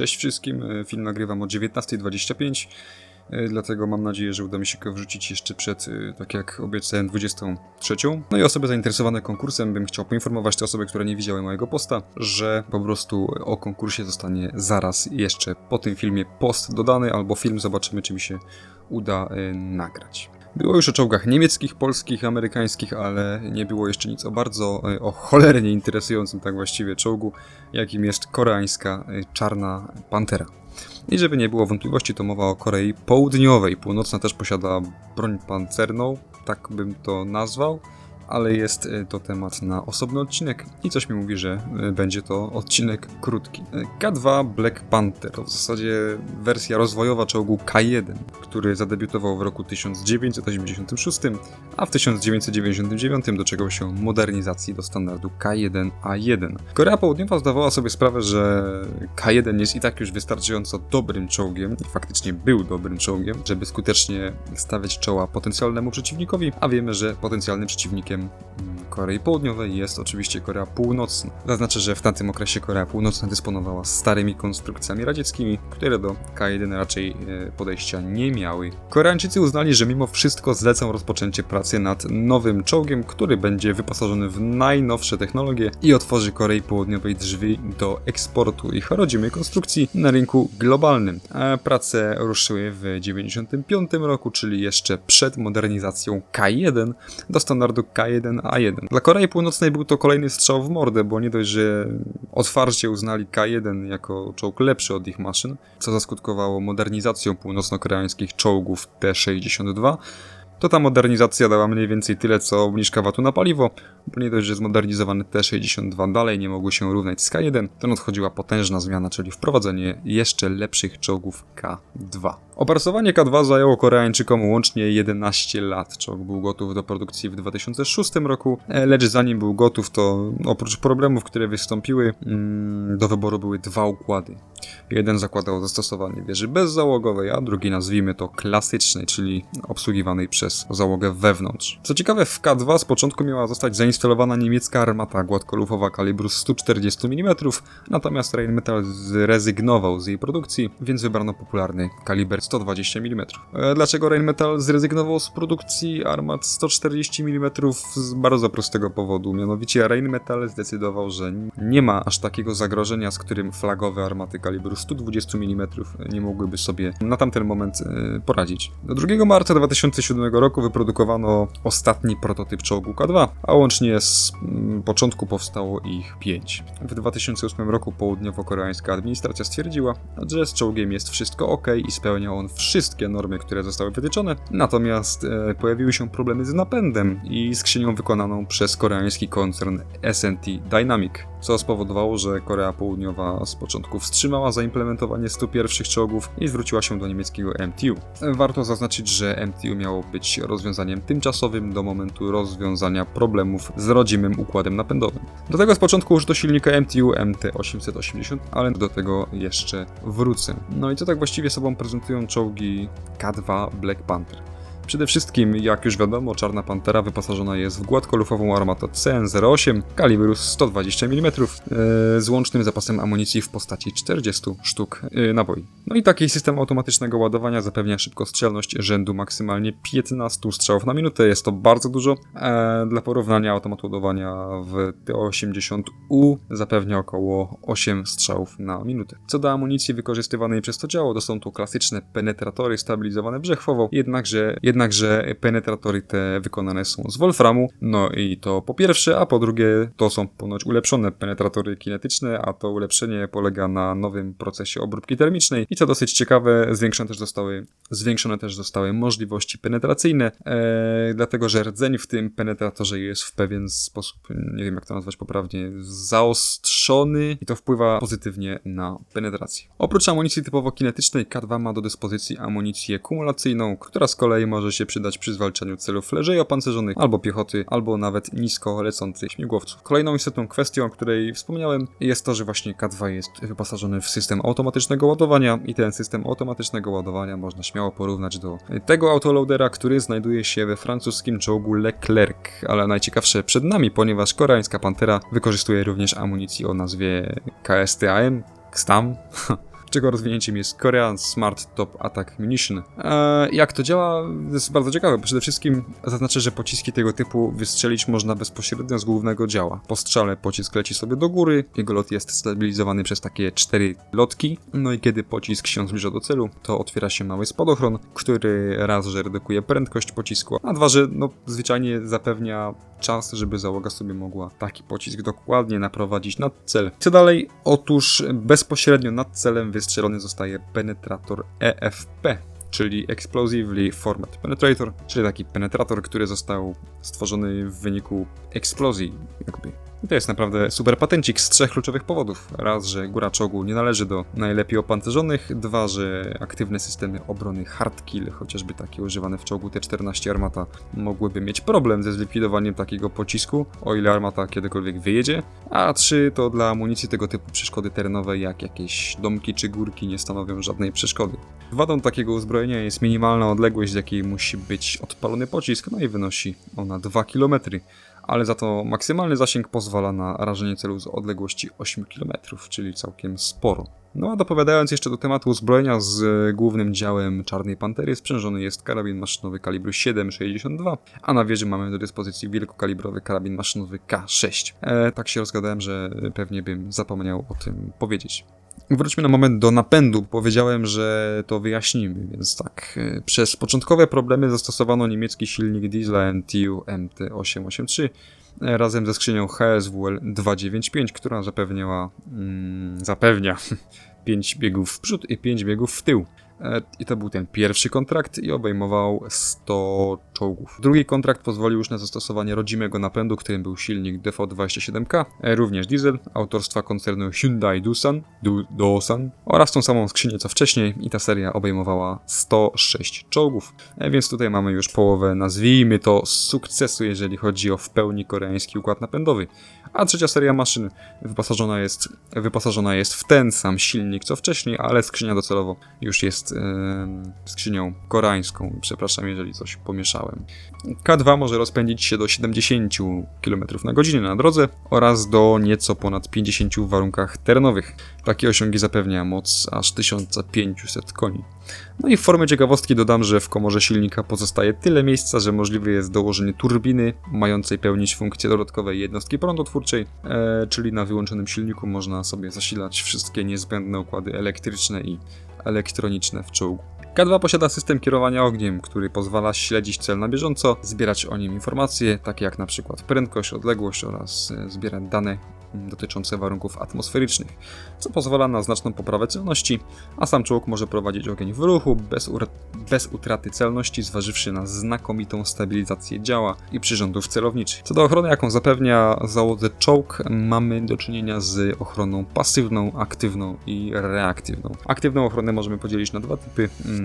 Cześć wszystkim, e, film nagrywam o 19.25, e, dlatego mam nadzieję, że uda mi się go wrzucić jeszcze przed, e, tak jak obiecałem, 23. No i osoby zainteresowane konkursem bym chciał poinformować te osoby, które nie widziały mojego posta, że po prostu o konkursie zostanie zaraz jeszcze po tym filmie post dodany, albo film zobaczymy, czy mi się uda nagrać. Było już o czołgach niemieckich, polskich, amerykańskich, ale nie było jeszcze nic o bardzo, e, o cholernie interesującym tak właściwie czołgu, jakim jest koreańska e, czarna pantera. I żeby nie było wątpliwości, to mowa o Korei Południowej. Północna też posiada broń pancerną, tak bym to nazwał, ale jest e, to temat na osobny odcinek i coś mi mówi, że e, będzie to odcinek krótki. E, K2 Black Panther to w zasadzie wersja rozwojowa czołgu K1, który zadebiutował w roku 1986, a w 1999 doczekał się modernizacji do standardu K1A1. Korea Południowa zdawała sobie sprawę, że K1 jest i tak już wystarczająco dobrym czołgiem, i faktycznie był dobrym czołgiem, żeby skutecznie stawiać czoła potencjalnemu przeciwnikowi, a wiemy, że potencjalnym przeciwnikiem mm, Korei Południowej jest oczywiście Korea Północna. Zaznaczę, że w tamtym okresie Korea Północna dysponowała starymi konstrukcjami radzieckimi, które do K1 raczej e, podejścia nie miały. Koreańczycy uznali, że mimo wszystko zlecą rozpoczęcie pracy nad nowym czołgiem, który będzie wyposażony w najnowsze technologie i otworzy Korei Południowej drzwi do eksportu ich rodzimej konstrukcji na rynku globalnym. A prace ruszyły w 1995 roku, czyli jeszcze przed modernizacją K1 do standardu K1A1. Dla Korei Północnej był to kolejny strzał w mordę, bo nie dość, że otwarcie uznali K1 jako czołg lepszy od ich maszyn, co zaskutkowało modernizacją północno-koreańskich czołgów T-62, to ta modernizacja dała mniej więcej tyle, co obniżka VAT-u na paliwo, bo nie dość, że zmodernizowany T-62 dalej nie mogły się równać z K1, to nadchodziła potężna zmiana, czyli wprowadzenie jeszcze lepszych czołgów K2. Opracowanie K2 zajęło Koreańczykom łącznie 11 lat. Czołg był gotów do produkcji w 2006 roku, e, lecz zanim był gotów, to oprócz problemów, które wystąpiły, mm, do wyboru były dwa układy. Jeden zakładał zastosowanie wieży bezzałogowej, a drugi nazwijmy to klasycznej, czyli obsługiwanej przez załogę wewnątrz. Co ciekawe, w K2 z początku miała zostać zainstalowana niemiecka armata gładkolufowa kalibru 140 mm, natomiast Rheinmetall zrezygnował z jej produkcji, więc wybrano popularny kaliber 120 mm. E, Dlaczego Rheinmetall zrezygnował z produkcji armat 140 mm? Z bardzo prostego powodu, mianowicie Rheinmetall zdecydował, że nie ma aż takiego zagrożenia, z którym flagowe armaty kalibru 120 mm nie mogłyby sobie na tamten moment e, poradzić. Do 2 marca 2007 roku wyprodukowano ostatni prototyp czołgu K2, a łącznie z mm, początku powstało ich 5. W 2008 roku południowo-koreańska administracja stwierdziła, że z czołgiem jest wszystko ok i spełnia on wszystkie normy, które zostały wytyczone, natomiast e, pojawiły się problemy z napędem i skrzynią wykonaną przez koreański koncern SNT Dynamic, co spowodowało, że Korea Południowa z początku wstrzymała zaimplementowanie 100 pierwszych czołgów i zwróciła się do niemieckiego MTU. Warto zaznaczyć, że MTU miało być rozwiązaniem tymczasowym do momentu rozwiązania problemów z rodzimym układem napędowym. Do tego z początku użyto silnika MTU MT880, ale do tego jeszcze wrócę. No i co tak właściwie sobą prezentują czołgi K2 Black Panther? Przede wszystkim, jak już wiadomo, Czarna Pantera wyposażona jest w gładkolufową armatę CN-08 kalibru 120 mm e, z łącznym zapasem amunicji w postaci 40 sztuk e, naboi. No i taki system automatycznego ładowania zapewnia szybkostrzelność rzędu maksymalnie 15 strzałów na minutę. Jest to bardzo dużo. E, dla porównania automat ładowania w T-80U zapewnia około 8 strzałów na minutę. Co do amunicji wykorzystywanej przez to działo, to są to klasyczne penetratory stabilizowane brzechwowo, jednakże, jednakże penetratory te wykonane są z Wolframu, no i to po pierwsze, a po drugie to są ponoć ulepszone penetratory kinetyczne, a to ulepszenie polega na nowym procesie obróbki termicznej i co dosyć ciekawe, zwiększone też zostały, zwiększone też zostały możliwości penetracyjne, e, dlatego że rdzeń w tym penetratorze jest w pewien sposób, nie wiem jak to nazwać poprawnie, zaostrzony i to wpływa pozytywnie na penetrację. Oprócz amunicji typowo kinetycznej, K2 ma do dyspozycji amunicję kumulacyjną, która z kolei może się przydać przy zwalczaniu celów lżej opancerzonych, albo piechoty, albo nawet nisko lecących śmigłowców. Kolejną istotną kwestią, o której wspomniałem, jest to, że właśnie K2 jest wyposażony w system automatycznego ładowania i ten system automatycznego ładowania można śmiało porównać do tego autoloadera, który znajduje się we francuskim czołgu Leclerc, ale najciekawsze przed nami, ponieważ koreańska Pantera wykorzystuje również amunicję o nazwie KSTAM, KSTAM, czego rozwinięciem jest Korean Smart Top Attack Munition. Eee, jak to działa? To jest bardzo ciekawe. Przede wszystkim zaznaczę, że pociski tego typu wystrzelić można bezpośrednio z głównego działa. Po strzale pocisk leci sobie do góry, jego lot jest stabilizowany przez takie cztery lotki, no i kiedy pocisk się zbliża do celu, to otwiera się mały spadochron, który raz, że redukuje prędkość pocisku, a dwa, że no, zwyczajnie zapewnia czas, żeby załoga sobie mogła taki pocisk dokładnie naprowadzić nad cel. Co dalej? Otóż bezpośrednio nad celem wystrzelony zostaje penetrator EFP, czyli Explosively Formed Penetrator, czyli taki penetrator, który został stworzony w wyniku eksplozji, jakby. I to jest naprawdę super patencik z trzech kluczowych powodów. Raz, że góra czołgu nie należy do najlepiej opancerzonych, dwa, że aktywne systemy obrony hardkill, chociażby takie używane w czołgu T-14 Armata, mogłyby mieć problem ze zlikwidowaniem takiego pocisku, o ile Armata kiedykolwiek wyjedzie, a trzy, to dla amunicji tego typu przeszkody terenowe, jak jakieś domki czy górki, nie stanowią żadnej przeszkody. Wadą takiego uzbrojenia jest minimalna odległość, z jakiej musi być odpalony pocisk, no i wynosi ona 2 km, ale za to maksymalny zasięg pozwala na rażenie celu z odległości 8 km, czyli całkiem sporo. No a dopowiadając jeszcze do tematu uzbrojenia z głównym działem Czarnej Pantery, sprzężony jest karabin maszynowy kalibru 7,62, a na wieży mamy do dyspozycji wielkokalibrowy karabin maszynowy K6. E, tak się rozgadałem, że pewnie bym zapomniał o tym powiedzieć. Wróćmy na moment do napędu. Powiedziałem, że to wyjaśnimy, więc tak. e, Przez początkowe problemy zastosowano niemiecki silnik diesla MTU MT883 e, razem ze skrzynią HSWL 295, która zapewniała, mm, zapewnia 5 biegów w przód i 5 biegów w tył. E, I to był ten pierwszy kontrakt i obejmował 100 czołgów. Drugi kontrakt pozwolił już na zastosowanie rodzimego napędu, którym był silnik DV27K, e, również diesel, autorstwa koncernu Hyundai Dusan, du, Dosan oraz tą samą skrzynię co wcześniej i ta seria obejmowała 106 czołgów. E, Więc tutaj mamy już połowę, nazwijmy to, sukcesu, jeżeli chodzi o w pełni koreański układ napędowy. A trzecia seria maszyn wyposażona jest, wyposażona jest w ten sam silnik co wcześniej, ale skrzynia docelowo już jest em, skrzynią koreańską. Przepraszam, jeżeli coś pomieszałem. K2 może rozpędzić się do 70 km na godzinę na drodze oraz do nieco ponad 50 w warunkach terenowych. Takie osiągi zapewnia moc aż 1500 koni. No i w formie ciekawostki dodam, że w komorze silnika pozostaje tyle miejsca, że możliwe jest dołożenie turbiny mającej pełnić funkcję dodatkowej jednostki prądotwórczej, e, czyli na wyłączonym silniku można sobie zasilać wszystkie niezbędne układy elektryczne i elektroniczne w czołgu. K2 posiada system kierowania ogniem, który pozwala śledzić cel na bieżąco, zbierać o nim informacje, takie jak przykład prędkość, odległość oraz e, zbierać dane dotyczące warunków atmosferycznych, co pozwala na znaczną poprawę celności, a sam czołg może prowadzić ogień w ruchu bez, bez utraty celności, zważywszy na znakomitą stabilizację działa i przyrządów celowniczych. Co do ochrony, jaką zapewnia załodze czołg, mamy do czynienia z ochroną pasywną, aktywną i reaktywną. Aktywną ochronę możemy podzielić na dwa typy mm,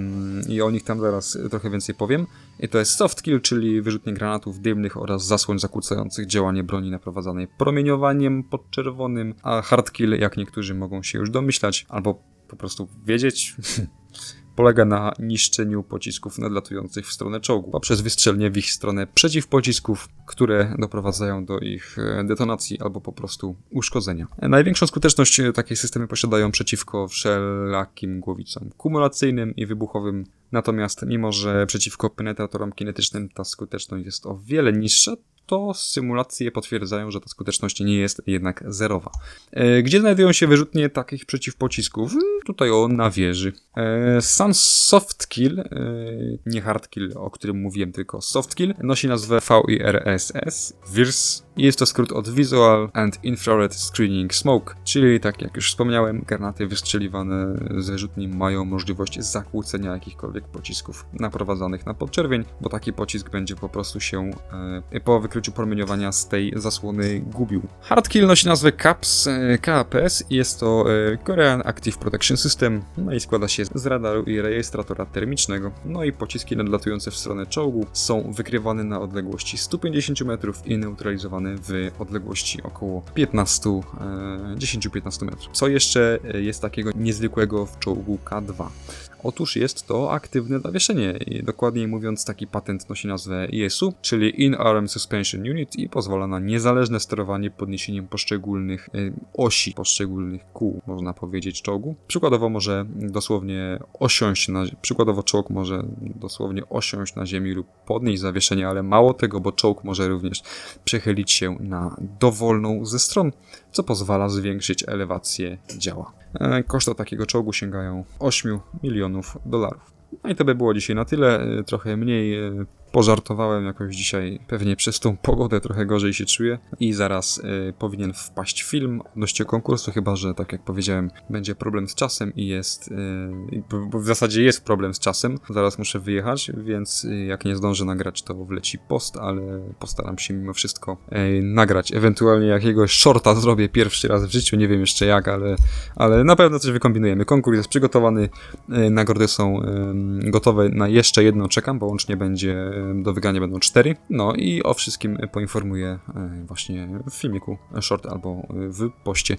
i o nich tam zaraz trochę więcej powiem. I to jest soft kill, czyli wyrzutnie granatów dymnych oraz zasłoń zakłócających działanie broni naprowadzanej promieniowaniem podczerwonym, a hard kill, jak niektórzy mogą się już domyślać, albo po prostu wiedzieć, polega na niszczeniu pocisków nadlatujących w stronę czołgu poprzez wystrzelnie w ich stronę przeciwpocisków, które doprowadzają do ich e, detonacji albo po prostu uszkodzenia. E, Największą skuteczność e, takie systemy posiadają przeciwko wszelakim głowicom kumulacyjnym i wybuchowym, natomiast mimo, że przeciwko penetratorom kinetycznym ta skuteczność jest o wiele niższa, to symulacje potwierdzają, że ta skuteczność nie jest jednak zerowa. E, Gdzie znajdują się wyrzutnie takich przeciwpocisków? Mm, Tutaj o na wieży. E, Sam soft kill, e, nie hard kill, o którym mówiłem, tylko soft kill, nosi nazwę VIRSS, VIRS. Jest to skrót od Visual and Infrared Screening Smoke, czyli tak jak już wspomniałem, granaty wystrzeliwane z wyrzutni mają możliwość zakłócenia jakichkolwiek pocisków naprowadzanych na podczerwień, bo taki pocisk będzie po prostu się po wykryciu promieniowania z tej zasłony gubił. Hard kill nosi nazwę CAPS, e, KAPS i jest to e, Korean Active Protection System, no i składa się z radaru i rejestratora termicznego, no i pociski nadlatujące w stronę czołgu są wykrywane na odległości 150 metrów i neutralizowane w odległości około 15, e, 10-15 metrów. Co jeszcze e, jest takiego niezwykłego w czołgu K2? Otóż jest to aktywne zawieszenie. Dokładniej mówiąc, taki patent nosi nazwę ISU, czyli In-Arm Suspension Unit i pozwala na niezależne sterowanie podniesieniem poszczególnych y, osi, poszczególnych kół, można powiedzieć, czołgu. Przykładowo może dosłownie osiąść na, przykładowo czołg może dosłownie osiąść na ziemi lub podnieść zawieszenie, ale mało tego, bo czołg może również przechylić się na dowolną ze stron, co pozwala zwiększyć elewację działa. E, Koszty takiego czołgu sięgają 8 milionów dolarów. No i to by było dzisiaj na tyle. E, Trochę mniej e, pożartowałem jakoś dzisiaj. Pewnie przez tą pogodę trochę gorzej się czuję. I zaraz e, powinien wpaść film odnośnie konkursu, chyba że, tak jak powiedziałem, będzie problem z czasem i jest. i bo- w zasadzie jest problem z czasem. Zaraz muszę wyjechać, więc e, jak nie zdążę nagrać, to wleci post, ale postaram się mimo wszystko e, nagrać. Ewentualnie jakiegoś shorta zrobię pierwszy raz w życiu, nie wiem jeszcze jak, ale, ale na pewno coś wykombinujemy. Konkurs jest przygotowany, e, nagrody są gotowe na jeszcze jedną czekam, bo łącznie będzie em, do wygrania będą cztery. No i o wszystkim poinformuję e, właśnie w filmiku short albo w poście.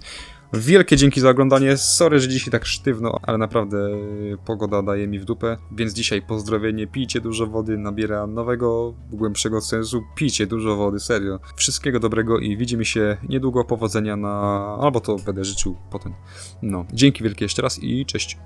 Wielkie dzięki za oglądanie. Sorry, że dzisiaj tak sztywno, ale naprawdę e, pogoda daje mi w dupę. Więc dzisiaj pozdrowienie. Pijcie dużo wody, nabiera nowego, głębszego sensu. Pijcie dużo wody, serio. Wszystkiego dobrego i widzimy się niedługo. Powodzenia na. albo to będę życzył potem. No, dzięki wielkie jeszcze raz i cześć.